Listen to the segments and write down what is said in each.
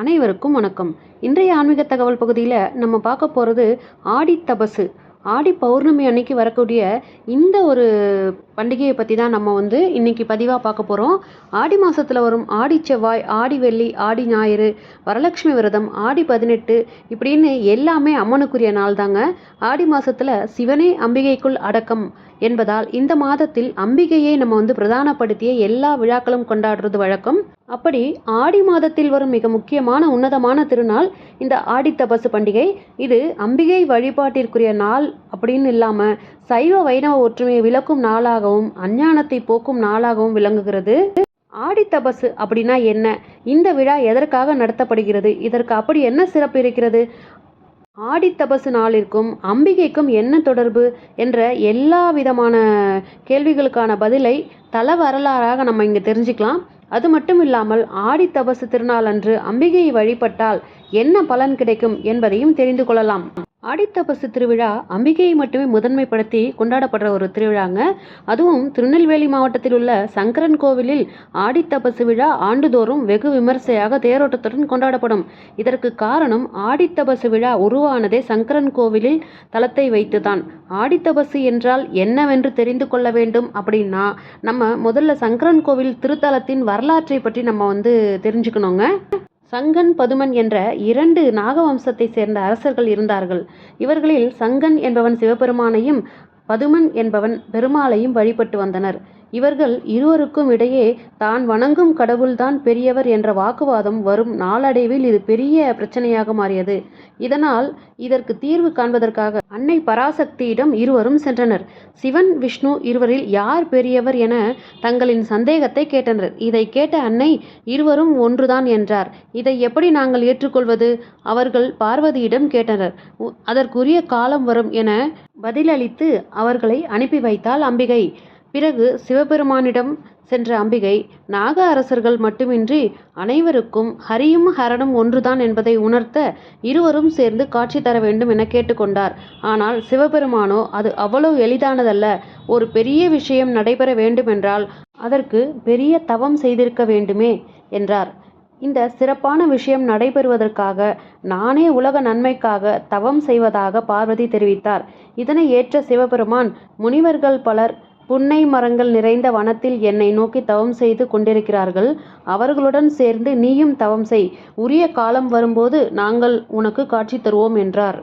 அனைவருக்கும் வணக்கம். இன்றைய ஆன்மீக தகவல் பகுதியில் நம்ம பார்க்க போகிறது ஆடி தபசு. ஆடி பௌர்ணமி அன்னைக்கு வரக்கூடிய இந்த ஒரு பண்டிகையை பற்றி தான் நம்ம வந்து இன்னைக்கு பதிவாக பார்க்க போகிறோம் ஆடி மாதத்தில் வரும் ஆடி செவ்வாய் ஆடி வெள்ளி ஆடி ஞாயிறு வரலட்சுமி விரதம் ஆடி பதினெட்டு இப்படின்னு எல்லாமே அம்மனுக்குரிய நாள் தாங்க ஆடி மாதத்தில் சிவனே அம்பிகைக்குள் அடக்கம். என்பதால் இந்த மாதத்தில் அம்பிகையை நம்ம வந்து பிரதானப்படுத்திய எல்லா விழாக்களும் கொண்டாடுறது வழக்கம். அப்படி ஆடி மாதத்தில் வரும் மிக முக்கியமான உன்னதமான திருநாள் இந்த ஆடி தபசு பண்டிகை. இது அம்பிகை வழிபாட்டிற்குரிய நாள் அப்படின்னு இல்லாமல் சைவ வைணவ ஒற்றுமையை விளக்கும் நாளாகவும் அஞ்ஞானத்தை போக்கும் நாளாகவும் விளங்குகிறது. ஆடி தபசு அப்படின்னா என்ன? இந்த விழா எதற்காக நடத்தப்படுகிறது? இதற்கு அப்படி என்ன சிறப்பு இருக்கிறது? ஆடி தபசு நாளிற்கும் அம்பிகைக்கும் என்ன தொடர்பு என்ற எல்லா விதமான கேள்விகளுக்கான பதிலை தல வரலாறாக நம்ம இங்கே தெரிஞ்சுக்கலாம். அது மட்டும் இல்லாமல் ஆடி தபசு திருநாள் அன்று அம்பிகையை வழிபட்டால் என்ன பலன் கிடைக்கும் என்பதையும் தெரிந்து கொள்ளலாம். ஆடித்தபசு திருவிழா அம்பிகையை மட்டுமே முதன்மைப்படுத்தி கொண்டாடப்படுற ஒரு திருவிழாங்க. அதுவும் திருநெல்வேலி மாவட்டத்தில் உள்ள சங்கரன் கோவிலில் ஆடித்தபசு விழா ஆண்டுதோறும் வெகு விமர்சையாக தேரோட்டத்துடன் கொண்டாடப்படும். இதற்கு காரணம் ஆடித்தபசு விழா உருவானதே சங்கரன் கோவிலில் தலத்தை வைத்துதான். ஆடித்தபசு என்றால் என்னவென்று தெரிந்து கொள்ள வேண்டும் அப்படின்னா நம்ம முதல்ல சங்கரன் கோவில் திருத்தலத்தின் வரலாற்றை பற்றி நம்ம வந்து தெரிஞ்சுக்கணுங்க. சங்கன் பதுமன் என்ற இரண்டு நாகவம்சத்தை சேர்ந்த அரசர்கள் இருந்தார்கள். இவர்களில் சங்கன் என்பவன் சிவபெருமானையும் பதுமன் என்பவன் பெருமாளையும் வழிபட்டு வந்தனர். இவர்கள் இருவருக்கும் இடையே தான் வணங்கும் கடவுள்தான் பெரியவர் என்ற வாக்குவாதம் வரும் நாளடைவில் இது பெரிய பிரச்சனையாக மாறியது. இதனால் இதற்கு தீர்வு காண்பதற்காக அன்னை பராசக்தியிடம் இருவரும் சென்றனர். சிவன் விஷ்ணு இருவரில் யார் பெரியவர் என தங்களின் சந்தேகத்தை கேட்டனர். இதை கேட்ட அன்னை இருவரும் ஒன்றுதான் என்றார். இதை எப்படி நாங்கள் ஏற்றுக்கொள்வது? அவர்கள் பார்வதியிடம் கேட்டனர். அதற்குரிய காலம் வரும் என பதிலளித்து அவர்களை அனுப்பி வைத்தாள் அம்பிகை. பிறகு சிவபெருமானிடம் சென்ற அம்பிகை நாக அரசர்கள் மட்டுமின்றி அனைவருக்கும் ஹரியும் ஹரனும் ஒன்றுதான் என்பதை உணர்த்த இருவரும் சேர்ந்து காட்சி தர வேண்டும் என கேட்டுக்கொண்டார். ஆனால் சிவபெருமானோ அது அவ்வளவு எளிதானதல்ல. ஒரு பெரிய விஷயம் நடைபெற வேண்டுமென்றால் அதற்கு பெரிய தவம் செய்திருக்க வேண்டுமே என்றார். இந்த சிறப்பான விஷயம் நடைபெறுவதற்காக நானே உலக நன்மைக்காக தவம் செய்வதாக பார்வதி தெரிவித்தார். இதனை ஏற்ற சிவபெருமான் முனிவர்கள் பலர் புன்னை மரங்கள் நிறைந்த வனத்தில் என்னை நோக்கி தவம் செய்து கொண்டிருக்கிறார்கள். அவர்களுடன் சேர்ந்து நீயும் தவம் செய். உரிய காலம் வரும்போது நாங்கள் உனக்கு காட்சி தருவோம் என்றார்.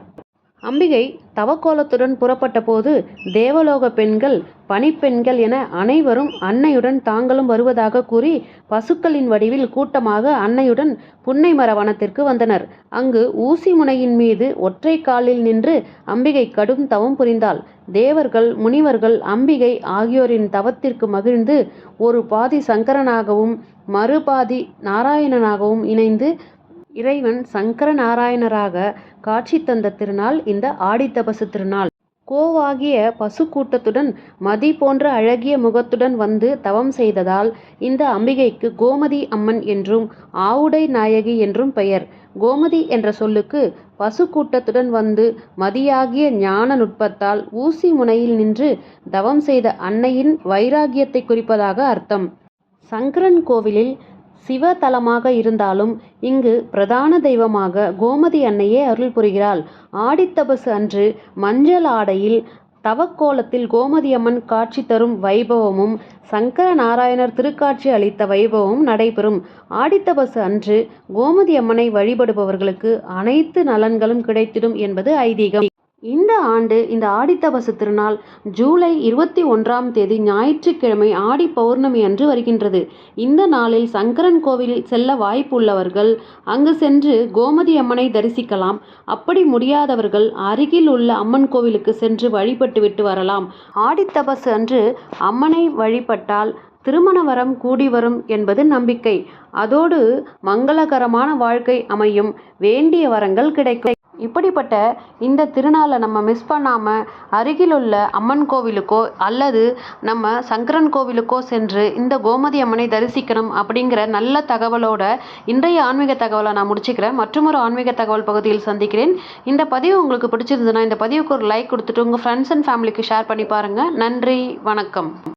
அம்பிகை தவக்கோலத்துடன் புறப்பட்ட போது தேவலோக பெண்கள் பணிப்பெண்கள் என அனைவரும் அன்னையுடன் தாங்களும் வருவதாக கூறி பசுக்களின் வடிவில் கூட்டமாக அன்னையுடன் புன்னைமர வனத்திற்கு வந்தனர். அங்கு ஊசி முனையின் மீது ஒற்றை காலில் நின்று அம்பிகை கடும் தவம் புரிந்தாள். தேவர்கள் முனிவர்கள் அம்பிகை ஆகியோரின் தவத்திற்கு மகிழ்ந்து ஒரு பாதி சங்கரனாகவும் மறுபாதி நாராயணனாகவும் இணைந்து இறைவன் சங்கர நாராயணராக காட்சி தந்த திருநாள் இந்த ஆடித்தபசு திருநாள். கோவாகிய பசு கூட்டத்துடன் மதி போன்ற அழகிய முகத்துடன் வந்து தவம் செய்ததால் இந்த அம்பிகைக்கு கோமதி அம்மன் என்றும் ஆவுடை நாயகி என்றும் பெயர். கோமதி என்ற சொல்லுக்கு பசு கூட்டத்துடன் வந்து மதியாகிய ஞான நுட்பத்தால் ஊசி முனையில் நின்று தவம் செய்த அன்னையின் வைராகியத்தை குறிப்பதாக அர்த்தம். சங்கரன் கோவிலில் சிவதலமாக இருந்தாலும் இங்கு பிரதான தெய்வமாக கோமதி அன்னையே அருள் புரிகிறாள். ஆடித்தபசு அன்று மஞ்சள் ஆடையில் தவக்கோலத்தில் கோமதியம்மன் காட்சி தரும் வைபவமும் சங்கர நாராயணர் திருக்காட்சி அளித்த வைபவமும் நடைபெறும். ஆடித்தபசு அன்று கோமதி அம்மனை வழிபடுபவர்களுக்கு அனைத்து நலன்களும் கிடைத்திடும் என்பது ஐதீகம். இந்த ஆண்டு இந்த ஆடித்தபசு திருநாள் ஜூலை இருபத்தி ஒன்றாம் தேதி ஞாயிற்றுக்கிழமை ஆடி பௌர்ணமி அன்று வருகின்றது. இந்த நாளில் சங்கரன் கோவில் செல்ல வாய்ப்பு உள்ளவர்கள் அங்கு சென்று கோமதி அம்மனை தரிசிக்கலாம். அப்படி முடியாதவர்கள் அருகில் உள்ள அம்மன் கோவிலுக்கு சென்று வழிபட்டு விட்டு வரலாம். ஆடித்தபசு அன்று அம்மனை வழிபட்டால் திருமண வரம் கூடி வரும் என்பது நம்பிக்கை. அதோடு மங்களகரமான வாழ்க்கை அமையும். வேண்டிய வரங்கள் கிடைக்கும். இப்படிப்பட்ட இந்த திருநாளை நம்ம மிஸ் பண்ணாமல் அருகிலுள்ள அம்மன் கோவிலுக்கோ அல்லது நம்ம சங்கரன் கோவிலுக்கோ சென்று இந்த கோமதி அம்மனை தரிசிக்கணும் அப்படிங்கிற நல்ல தகவலோட இன்றைய ஆன்மீக தகவலை நான் முடிச்சுக்கிறேன். மற்றொரு ஆன்மீக தகவல் பகுதியில் சந்திக்கிறேன். இந்த பதிவு உங்களுக்கு பிடிச்சிருந்ததுன்னா இந்த பதிவுக்கு ஒரு லைக் கொடுத்துட்டு உங்கள் ஃப்ரெண்ட்ஸ் அண்ட் ஃபேமிலிக்கு ஷேர் பண்ணி பாருங்கள் நன்றி வணக்கம்.